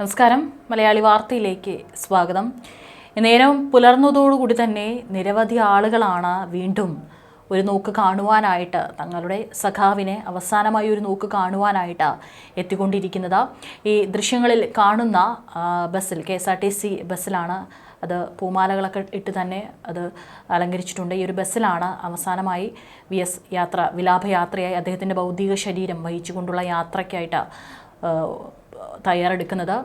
നമസ്കാരം. മലയാളി വാർത്തയിലേക്ക് സ്വാഗതം. നേരം പുലർന്നതോടുകൂടി തന്നെ നിരവധി ആളുകളാണ് വീണ്ടും ഒരു നോക്ക് കാണുവാനായിട്ട് തങ്ങളുടെ സഖാവിനെ അവസാനമായി ഒരു നോക്ക് കാണുവാനായിട്ട് എത്തിക്കൊണ്ടിരിക്കുന്നത്. ഈ ദൃശ്യങ്ങളിൽ കാണുന്ന ബസ്സിൽ K S R T C ബസ്സിലാണ് അത് പൂമാലകളൊക്കെ ഇട്ട് തന്നെ അത് അലങ്കരിച്ചിട്ടുണ്ട്. ഈ ഒരു ബസ്സിലാണ് അവസാനമായി വി എസ് യാത്ര വിലാപയാത്രയായി അദ്ദേഹത്തിന്റെ ഭൗതിക ശരീരം വഹിച്ചുകൊണ്ടുള്ള യാത്രയ്ക്കായിട്ട് തയ്യാറെടുക്കുന്നത്.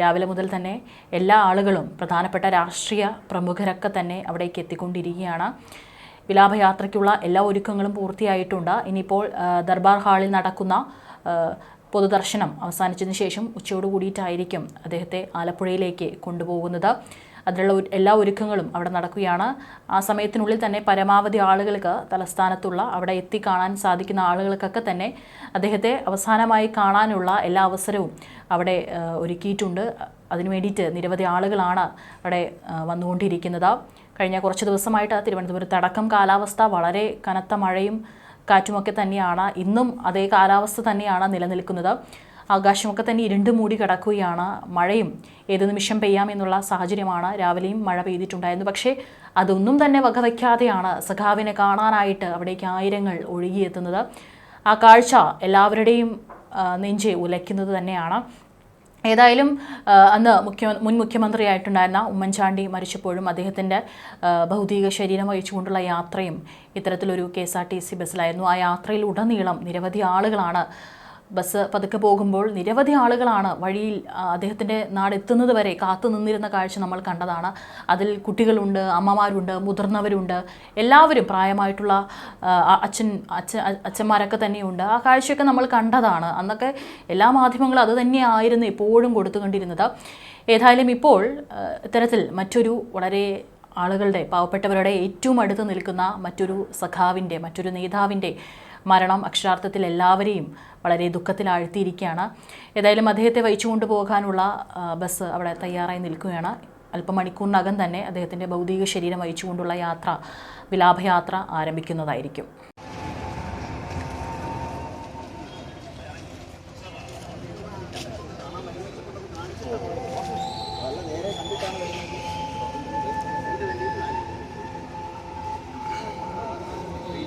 രാവിലെ മുതൽ തന്നെ എല്ലാ ആളുകളും പ്രധാനപ്പെട്ട രാഷ്ട്രീയ പ്രമുഖരൊക്കെ തന്നെ അവിടേക്ക് എത്തിക്കൊണ്ടിരിക്കുകയാണ്. വിലാപയാത്രയ്ക്കുള്ള എല്ലാ ഒരുക്കങ്ങളും പൂർത്തിയായിട്ടുണ്ട്. ഇനിയിപ്പോൾ ദർബാർ ഹാളിൽ നടക്കുന്ന പൊതുദർശനം അവസാനിച്ചതിന് ശേഷം ഉച്ചയോട് കൂടിയിട്ടായിരിക്കും അദ്ദേഹത്തെ ആലപ്പുഴയിലേക്ക് കൊണ്ടുപോകുന്നത്. അതിനുള്ള എല്ലാ ഒരുക്കങ്ങളും അവിടെ നടക്കുകയാണ്. ആ സമയത്തിനുള്ളിൽ തന്നെ പരമാവധി ആളുകൾക്ക് തലസ്ഥാനത്തുള്ള അവിടെ എത്തിക്കാണാൻ സാധിക്കുന്ന ആളുകൾക്കൊക്കെ തന്നെ അദ്ദേഹത്തെ അവസാനമായി കാണാനുള്ള എല്ലാ അവസരവും അവിടെ ഒരുക്കിയിട്ടുണ്ട്. അതിനു വേണ്ടിയിട്ട് നിരവധി ആളുകളാണ് അവിടെ വന്നുകൊണ്ടിരിക്കുന്നത്. കഴിഞ്ഞ കുറച്ച് ദിവസമായിട്ട് തിരുവനന്തപുരത്ത് അടക്കം കാലാവസ്ഥ വളരെ കനത്ത മഴയും കാറ്റുമൊക്കെ തന്നെയാണ്. ഇന്നും അതേ കാലാവസ്ഥ തന്നെയാണ് നിലനിൽക്കുന്നത്. ആകാശമൊക്കെ തന്നെ ഇരുണ്ട് മൂടി കിടക്കുകയാണ്. മഴയും ഏത് നിമിഷം പെയ്യാമെന്നുള്ള സാഹചര്യമാണ് രാവിലെയും മഴ പെയ്തിട്ടുണ്ടായിരുന്നു പക്ഷേ അതൊന്നും തന്നെ വകവയ്ക്കാതെയാണ് സഖാവിനെ കാണാനായിട്ട് അവിടേക്ക് ആയിരങ്ങൾ ഒഴുകിയെത്തുന്നത്. ആ കാഴ്ച എല്ലാവരുടെയും നെഞ്ചെ ഉലയ്ക്കുന്നത് തന്നെയാണ്. ഏതായാലും അന്ന് മുഖ്യ മുൻ മുഖ്യമന്ത്രിയായിട്ടുണ്ടായിരുന്ന ഉമ്മൻചാണ്ടി മരിച്ചപ്പോഴും അദ്ദേഹത്തിന്റെ ഭൗതിക ശരീരം വഹിച്ചുകൊണ്ടുള്ള യാത്രയും ഇത്തരത്തിലൊരു K S R T C ബസ്സിലായിരുന്നു. ആ യാത്രയിൽ ഉടനീളം നിരവധി ആളുകളാണ് ബസ് പതുക്കെ പോകുമ്പോൾ നിരവധി ആളുകളാണ് വഴിയിൽ അദ്ദേഹത്തിന്റെ നാട് എത്തുന്നത് വരെ കാത്തു നിന്നിരുന്ന കാഴ്ച നമ്മൾ കണ്ടതാണ്. അതിൽ കുട്ടികളുണ്ട് അമ്മമാരുണ്ട് മുതിർന്നവരുണ്ട്. എല്ലാവരും പ്രായമായിട്ടുള്ള അച്ഛൻ അച്ഛ അച്ഛന്മാരൊക്കെ തന്നെയുണ്ട്. ആ കാഴ്ചയൊക്കെ നമ്മൾ കണ്ടതാണ്. അന്നൊക്കെ എല്ലാ മാധ്യമങ്ങളും അത് തന്നെയായിരുന്നു എപ്പോഴും കൊടുത്തുകൊണ്ടിരുന്നത്. ഏതായാലും ഇപ്പോൾ ഇത്തരത്തിൽ മറ്റൊരു വളരെ ആളുകളുടെ പാവപ്പെട്ടവരുടെ ഏറ്റവും അടുത്ത് നിൽക്കുന്ന മറ്റൊരു സഖാവിന്റെ മറ്റൊരു നേതാവിന്റെ മരണം അക്ഷരാർത്ഥത്തിൽ എല്ലാവരെയും വളരെ ദുഃഖത്തിലാഴ്ത്തിയിരിക്കുകയാണ്. ഏതായാലും അദ്ദേഹത്തെ വഹിച്ചു കൊണ്ടുപോകാനുള്ള ബസ് അവിടെ തയ്യാറായി നിൽക്കുകയാണ്. അല്പമണിക്കൂറിനകം തന്നെ അദ്ദേഹത്തിന്റെ ഭൗതിക ശരീരം വഹിച്ചുകൊണ്ടുള്ള യാത്ര വിലാപയാത്ര ആരംഭിക്കുന്നതായിരിക്കും.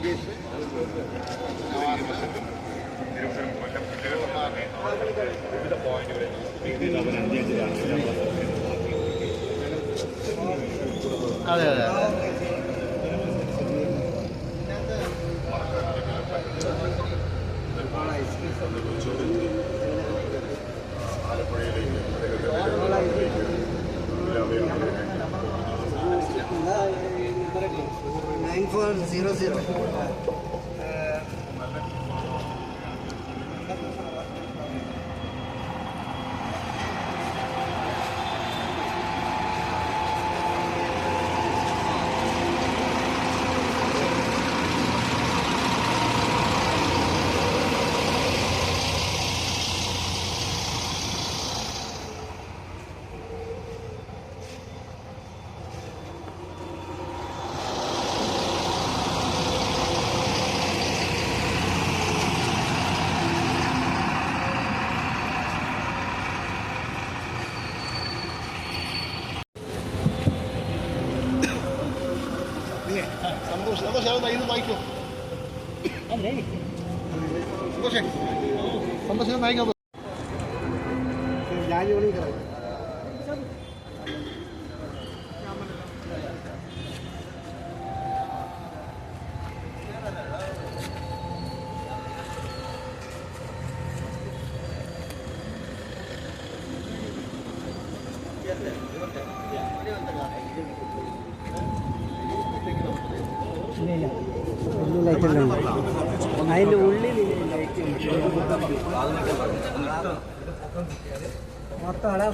മുകേഷ് തിരുവനന്തപുരം കൊല്ലം ജില്ലകളിലൊന്നാകെ വിവിധ പോയിന്റുകളിൽ അതെ അതെ. ആലപ്പുഴയിലേക്ക് 0-0-0. സന്തോഷം സന്തോഷം ഞാൻ കയ്യിൽ നിന്ന് വായിക്കോ സന്തോഷേ സന്തോഷം വായിക്കാം ജാനുവരി Yeah. അതിന്റെ ഉള്ളിൽ മൊത്തം അടാ.